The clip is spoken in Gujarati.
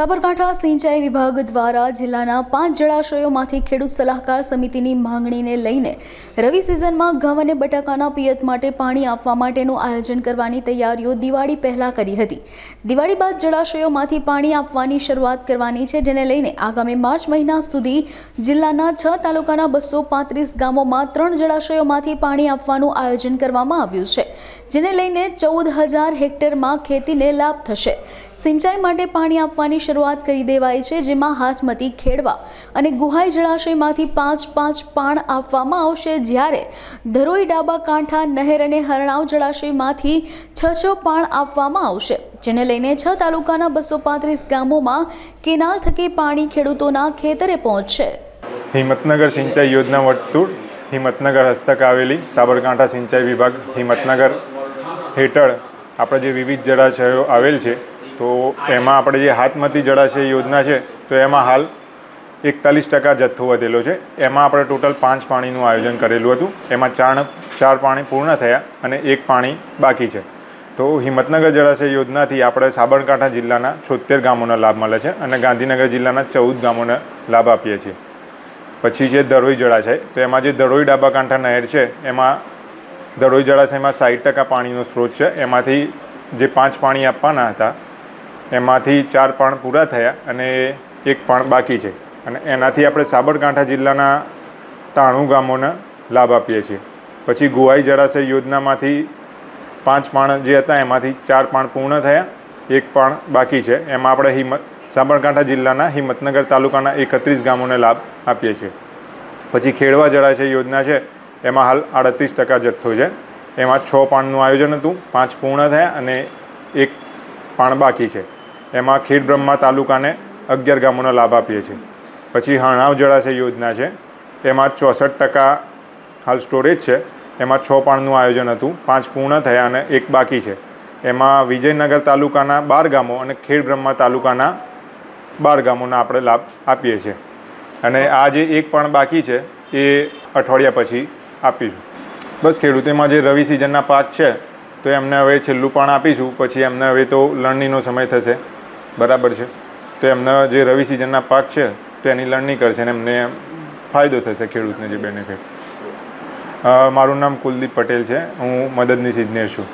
સાબરકાંઠા સિંચાઈ વિભાગ દ્વારા જિલ્લાના પાંચ જળાશયોમાંથી ખેડૂત સલાહકાર સમિતિની માંગણીને લઈને રવિ સિઝનમાં ઘઉં અને બટાકાના પિયત માટે પાણી આપવા માટેનું આયોજન કરવાની તૈયારીઓ દિવાળી પહેલા કરી હતી. દિવાળી બાદ જળાશયોમાંથી પાણી આપવાની શરૂઆત કરવાની છે, જેને લઈને આગામી માર્ચ મહિના સુધી જિલ્લાના છ તાલુકાના બસો પાંત્રીસ ગામોમાં ત્રણ જળાશયોમાંથી પાણી આપવાનું આયોજન કરવામાં આવ્યું છે, જેને લઈને ચૌદ હજાર હેક્ટરમાં ખેતીને લાભ થશે. સિંચાઈ માટે પાણી આપવાની શરૂઆત કરી દેવાઈ છે, જેમાં હાથમતી ખેડવા અને ગુહાઈ જળાશયમાંથી પાંચ પાંચ પાણ આપવામાં આવશે. જ્યારે ધરોઈ ડાબા કાંઠા, નહેર અને હરણાવ જળાશયમાંથી છ છ પાણ આપવામાં આવશે, જેને લઈને છ તાલુકાના બસો પાંત્રીસ ગામોમાં કેનાલ થકી પાણી ખેડૂતોના ખેતરે પહોંચશે. હિંમતનગર સિંચાઈ યોજના વર્તુળ, હિંમતનગર હસ્તક આવેલી, સાબરકાંઠા સિંચાઈ વિભાગ, હિંમતનગર હેઠળ આપણે જે વિવિધ જળાશયો આવેલ છે તો એમાં આપણે જે હાથમતી જળાશય યોજના છે, તો એમાં હાલ એકતાલીસ ટકા જથ્થો વધેલો છે. એમાં આપણે ટોટલ પાંચ પાણીનું આયોજન કરેલું હતું. એમાં ચાર ચાર પાણી પૂર્ણ થયા અને એક પાણી બાકી છે. તો હિંમતનગર જળાશય યોજનાથી આપણે સાબરકાંઠા જિલ્લાના છોતેર ગામોનો લાભ મળે છે અને ગાંધીનગર જિલ્લાના ચૌદ ગામોને લાભ આપીએ છીએ. પછી છે દરોઈ જળાશય. તો એમાં જે દરોઈ ડાબા કાંઠા નહેર છે, એમાં દરોઈ જળાશયમાં સાઠ ટકા પાણીનો સ્ત્રોત છે. એમાંથી જે પાંચ પાણી આપવાના હતા એમાંથી ચાર પાણ પૂરા થયા અને એક પાણ બાકી છે. અને એનાથી આપણે સાબરકાંઠા જિલ્લાના તાણું ગામોને લાભ આપીએ છીએ. પછી ગોવાઈ જળાશય યોજનામાંથી પાંચ પાણ જે હતા એમાંથી ચાર પાણ પૂર્ણ થયા, એક પાણ બાકી છે. એમાં આપણે હિંમત, સાબરકાંઠા જિલ્લાના હિંમતનગર તાલુકાના એકત્રીસ ગામોને લાભ આપીએ છીએ. પછી ખેડવા જળાશય યોજના છે, એમાં હાલ આડત્રીસ ટકા જથ્થો છે. એમાં છ પાણનું આયોજન હતું, પાંચ પૂર્ણ થયા અને એક પાણ બાકી છે. એમાં ખેડ બ્રહ્મા તાલુકાને અગિયાર ગામોનો લાભ આપીએ છીએ. પછી હણાવ જળાશય યોજના છે. એમાં ચોસઠ ટકા હાલ સ્ટોરેજ છે. એમાં છ પાણનું આયોજન હતું. પાંચ પૂર્ણ થયા અને એક બાકી છે. એમાં વિજયનગર તાલુકાના બાર ગામો અને ખેડ બ્રહ્મા તાલુકાના બાર ગામોના આપણે લાભ આપીએ છીએ. અને આ જે એક પણ બાકી છે, એ અઠવાડિયા પછી આપીશું. બસ ખેડૂતોમાં જે રવિ સિઝનના પાક છે, તો એમને હવે છેલ્લું પણ આપીશું. પછી એમને હવે તો લણણીનો સમય થશે. બરાબર છે. તો એમના જે રવિ સિઝનના પાક છે, તો એની લણણી કરશે અને એમને ફાયદો થશે ખેડૂતને જે બેનિફિટ મારું નામ કુલદીપ પટેલ છે. હું મદદનીશ ઇજનેર છું.